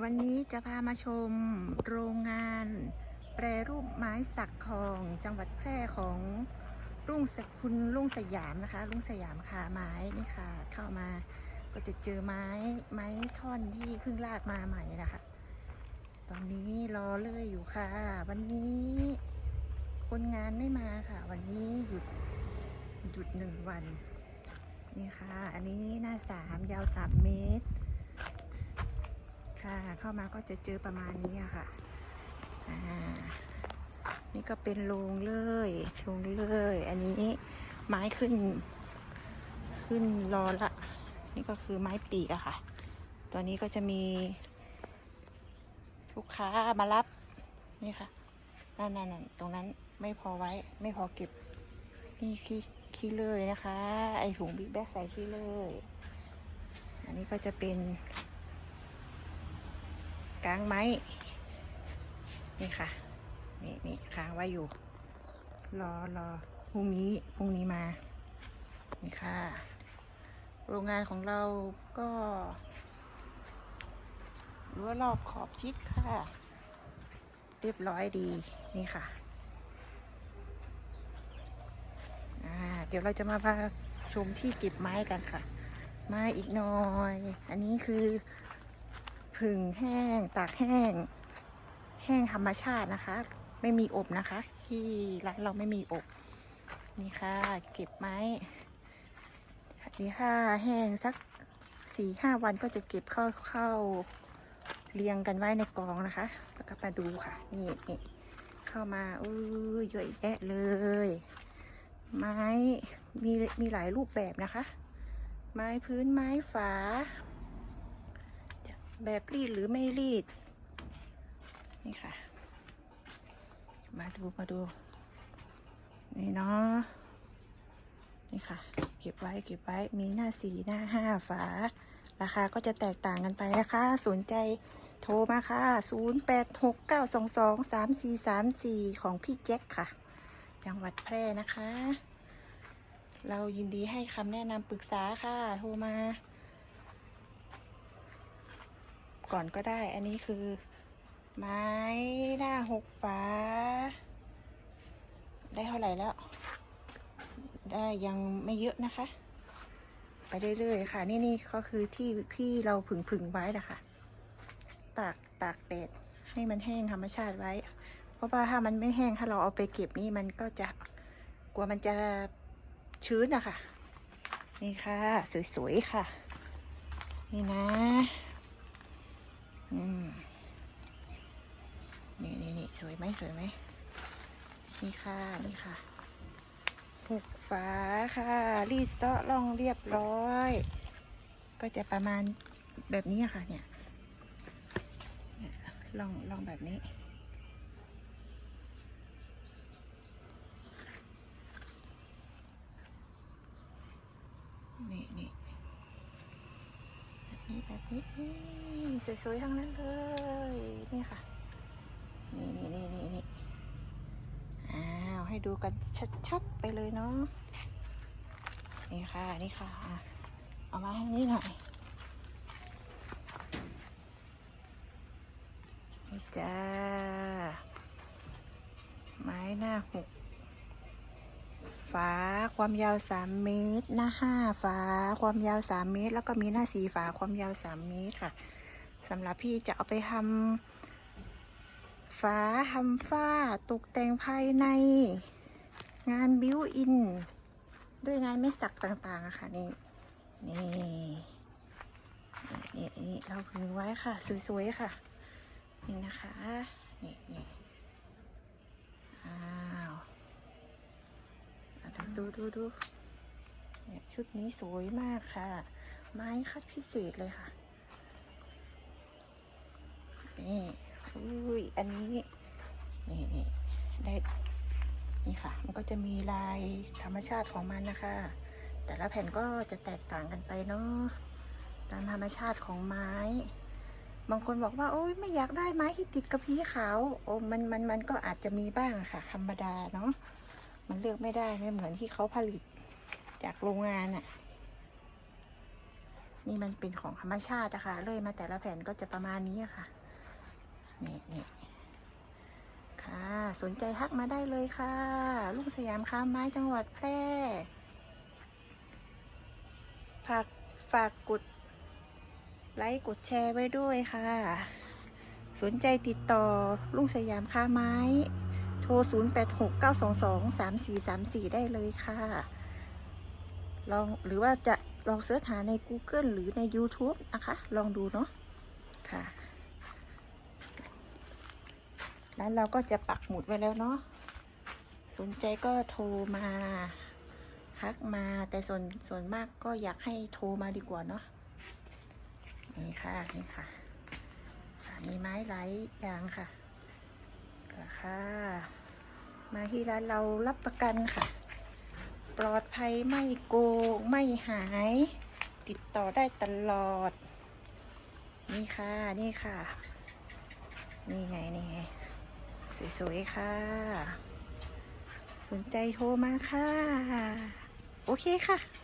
วันนี้จะพามาชมโรงงาน แปรรูปไม้สักทองจังหวัดแพร่ของรุ่งสคุณรุ่งสยามนะคะ รุ่งสยามค่ะไม้นี่ค่ะ เข้ามาก็จะเจอไม้ไม้ท่อนที่เพิ่งลากมาใหม่นะคะ ตอนนี้รอเลื่อยอยู่ค่ะ วันนี้คนงานไม่มาค่ะ วันนี้หยุดหยุดหนึ่งวัน นี่ค่ะ อันนี้หน้าสามยาวสามเมตร ค่ะ เข้ามาก็จะเจอประมาณนี้อะค่ะนี่ก็เป็นโรงเลยโรงเลย อันนี้ไม้ขึ้น ขึ้นรอละ นี่ก็คือไม้ปีกอะค่ะ ตัวนี้ก็จะมีลูกค้ามารับ นี่ค่ะนั่นนั่นนตรงนั้นไม่พอไว้ ไม่พอเก็บ นี่ขี้ขี้เลยนะคะ ไอถุงบิ๊กแบ๊กใส่ขี้เลย อันนี้ก็จะเป็น กางไม้ นี่ค่ะ นี่นี่ค้างไว้อยู่ รอรอพรุ่งนี้พรุ่งนี้มา นี่ค่ะ โรงงานของเราก็รั้วรอบขอบชิดค่ะ เรียบร้อยดี นี่ค่ะเดี๋ยวเราจะมาพาชมที่เก็บไม้กันค่ะ มาอีกหน่อย อันนี้คือ ผึ่งแห้ง ตากแห้ง แห้งธรรมชาตินะคะ ไม่มีอบนะคะ ที่ร้านเราไม่มีอบ นี่ค่ะ เก็บไม้นี่ค่ะแห้งสักสี่ห้าวันก็จะเก็บเข้าเข้าเรียงกันไว้ในกองนะคะ แล้วก็มาดูค่ะ นี่นี่เข้ามาอุ้ยเยอะแยะเลย ไม้มีมีหลายรูปแบบนะคะ ไม้พื้นไม้ฝา แบบรีดหรือไม่รีด นี่ค่ะ มาดูมาดู นี่เนาะ นี่ค่ะ เก็บไว้เก็บไว้ มีหน้าสี่หน้าห้าฝา ราคาก็จะแตกต่างกันไปนะคะ สนใจโทรมาค่ะ 0 8 6 9 2 2 3 4 3 4 ของพี่แจ็คค่ะ จังหวัดแพร่นะคะ เรายินดีให้คำแนะนำปรึกษาค่ะ โทรมา ก่อนก็ได้ อันนี้คือ ไม้หน้าหกฝาได้เท่าไหร่แล้ว ได้ยังไม่เยอะนะคะ ไปเรื่อยๆค่ะ นี่นี่ก็คือที่พี่เราผึ่งผึ่งๆไว้นะคะตากตากแดดให้มันแห้งธรรมชาติไว้ เพราะว่าถ้ามันไม่แห้งถ้าเราเอาไปเก็บนี่มันก็จะกลัวมันจะชื้นนะคะนี่ค่ะ สวยๆค่ะ นี่นะ นี่นี่นี่สวยไหมสวยไหมนี่ค่ะ นี่ค่ะผูกฝาค่ะ รีดเซาะล่องเรียบร้อย ก็จะประมาณแบบนี้ค่ะเนี่ยล่องล่องแบบนี้นี่แบบนี้แบบนี้นี่ สวยๆทั้งนั้นเลย นี่ค่ะ นี่นี่นี่นี่นี่อ้าว ให้ดูกันชัดๆไปเลยเนาะ นี่ค่ะ นี่ค่ะ เอามาทางนี้หน่อยนี่จ้า ไม้หน้าหก ฝาความยาว 3 เมตร หน้า 5 ฝาความยาว 3 เมตร แล้วก็มีหน้า 4 ฝาความยาว 3 เมตรค่ะสำหรับพี่จะเอาไปทำฝาทำฝ้าตกแต่งภายใน งานบิวอิน ด้วยงานไม่สักต่างๆค่ะนี่นี่นี่นี่เราพึงไว้ค่ะ สวยๆค่ะ นี่นะคะ นี่นี่อ้าว อะ ดูดูดูเนี่ยชุดนี้สวยมากค่ะ ไม้คัดพิเศษเลยค่ะ นี่อุ้ยอันนี้ นี่นี่ได้นี่ค่ะ มันก็จะมีลายธรรมชาติของมันนะคะ แต่ละแผ่นก็จะแตกต่างกันไปเนาะตามธรรมชาติของไม้ บางคนบอกว่า โอ้ยไม่อยากได้ไม้ที่ติดกับพีขาวโอ้มันมันมันก็อาจจะมีบ้างค่ะ ธรรมดาเนาะ มันเลือกไม่ได้ไม่เหมือนที่เขาผลิตจากโรงงานอะ่ะ นี่มันเป็นของธรรมชาติอะค่ะเลยมาแต่ละแผ่นก็จะประมาณนี้ค่ะ นี่นี่ค่ะ สนใจทักมาได้เลยค่ะ ลุงสยามค้าไม้จังหวัดแพร่ฝากฝากกดไลค์กดแชร์ไว้ด้วยค่ะ สนใจติดต่อลุงสยามค้าไม้ ร 0869223434 ได้เลยค่ะ ลองหรือว่าจะลองเสิร์ชหาใน Google หรือใน YouTube นะคะ ลองดูเนาะค่ะแล้วเราก็จะปักหมุดไว้แล้วเนาะสนใจก็โทรมาทักมาแต่ส่วนส่วนมากก็อยากให้โทรมาดีกว่าเนาะนี่ค่ะนี่ค่ะ มีไม้หลายอย่างค่ะค่ะค่ะ มาที่ร้านเรารับประกันค่ะ ปลอดภัยไม่โกงไม่หาย ติดต่อได้ตลอด นี่ค่ะ นี่ค่ะ นี่ไง นี่ไง สวยๆค่ะ สนใจโทรมาค่ะ โอเคค่ะ